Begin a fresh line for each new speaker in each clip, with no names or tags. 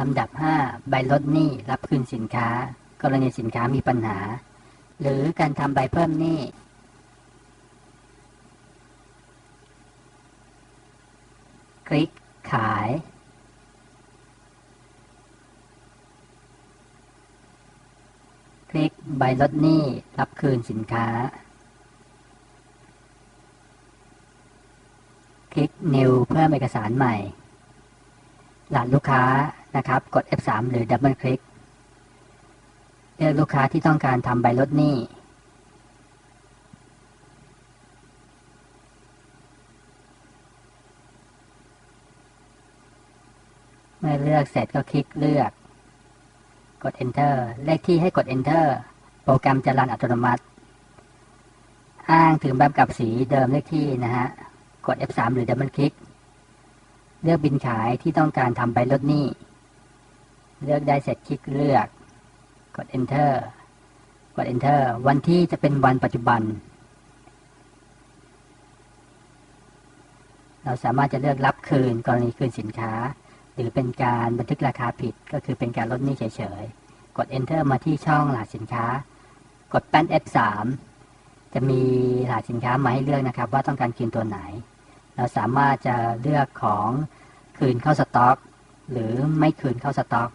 ลำดับ 5 ใบลดหนี้รับคืนสินค้า กรณีสินค้ามีปัญหา หรือการทำใบเพิ่มหนี้คลิกขาย คลิกใบลดหนี้รับคืนสินค้า คลิก New เพิ่มเอกสารใหม่ หลัดลูกค้านะครับ กด F3 หรือดับเบิลคลิกเลือกลูกค้าที่ต้องการทำใบลดหนี้เมื่อเลือกเสร็จก็คลิกเลือก กด Enter เลขที่ให้กด Enter โปรแกรมจะรันอัตโนมัติ อ้างถึงแบบกับสีเดิมเลขที่นะฮะ กด F3 หรือดับเบิลคลิก เลือกบินขายที่ต้องการทำใบลดหนี้ เลือกได้เสร็จคลิกเลือก กด Enter กด Enter วันที่จะเป็นวันปัจจุบัน เราสามารถจะเลือกรับคืนกรณีคืนสินค้า หรือเป็นการบันทึกราคาผิดก็คือเป็นการลดหนี้เฉยๆ กด Enter มาที่ช่องรหัสสินค้า กดแป้น F3 จะมีรหัสสินค้ามาให้เลือกนะครับ ว่าต้องการคืนตัวไหน เราสามารถจะเลือกของ คืนเข้าสต็อก หรือไม่คืนเข้าสต็อก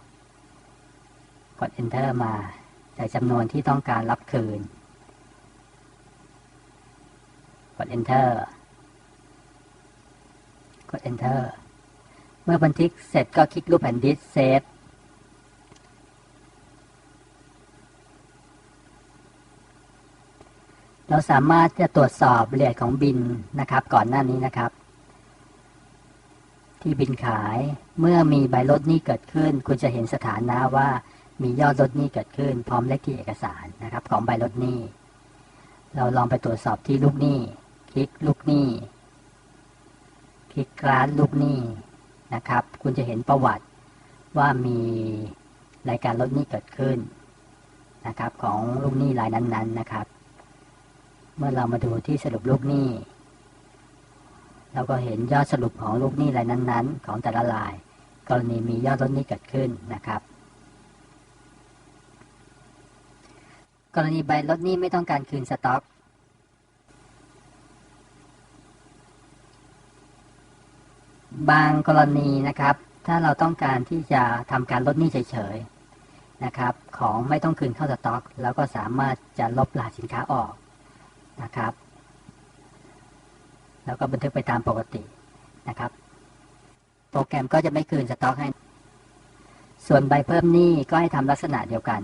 กด Enter มาใส่จำนวนที่ต้องการรับคืน กด Enter กด Enter เมื่อบันทึกเสร็จก็คลิกรูปแผ่นดิสเซฟเราสามารถจะตรวจสอบรายละเอียดของบินนะครับ ก่อนหน้านี้นะครับ ที่บินขาย เมื่อมีใบลดหนี้เกิดขึ้น คุณจะเห็นสถานะว่ามียอดลดหนี้เกิดขึ้น พร้อมเลขที่เอกสารนะครับ ของใบลดหนี้ เราลองไปตรวจสอบที่ลูกหนี้ คลิกลูกหนี้ คลิกร้านลูกหนี้นะครับ คุณจะเห็นประวัติว่ามีรายการลดหนี้เกิดขึ้นนะครับ ของลูกหนี้รายนั้นๆนะครับ เมื่อเรามาดูที่สรุปลูกหนี้ เราก็เห็นยอดสรุปของลูกหนี้รายนั้นๆ ของแต่ละราย กรณีมียอดลดหนี้เกิดขึ้นนะครับ กรณีใบลดหนี้ไม่ต้องการคืนสต็อก บางกรณีนะครับ ถ้าเราต้องการที่จะทำการลดหนี้เฉยๆนะครับ ของไม่ต้องคืนเข้าสต็อก แล้วก็สามารถจะลบรหัสสินค้าออกนะครับ แล้วก็บันทึกไปตามปกตินะครับ โปรแกรมก็จะไม่คืนสต็อกให้ ส่วนใบเพิ่มหนี้ก็ให้ทำลักษณะเดียวกัน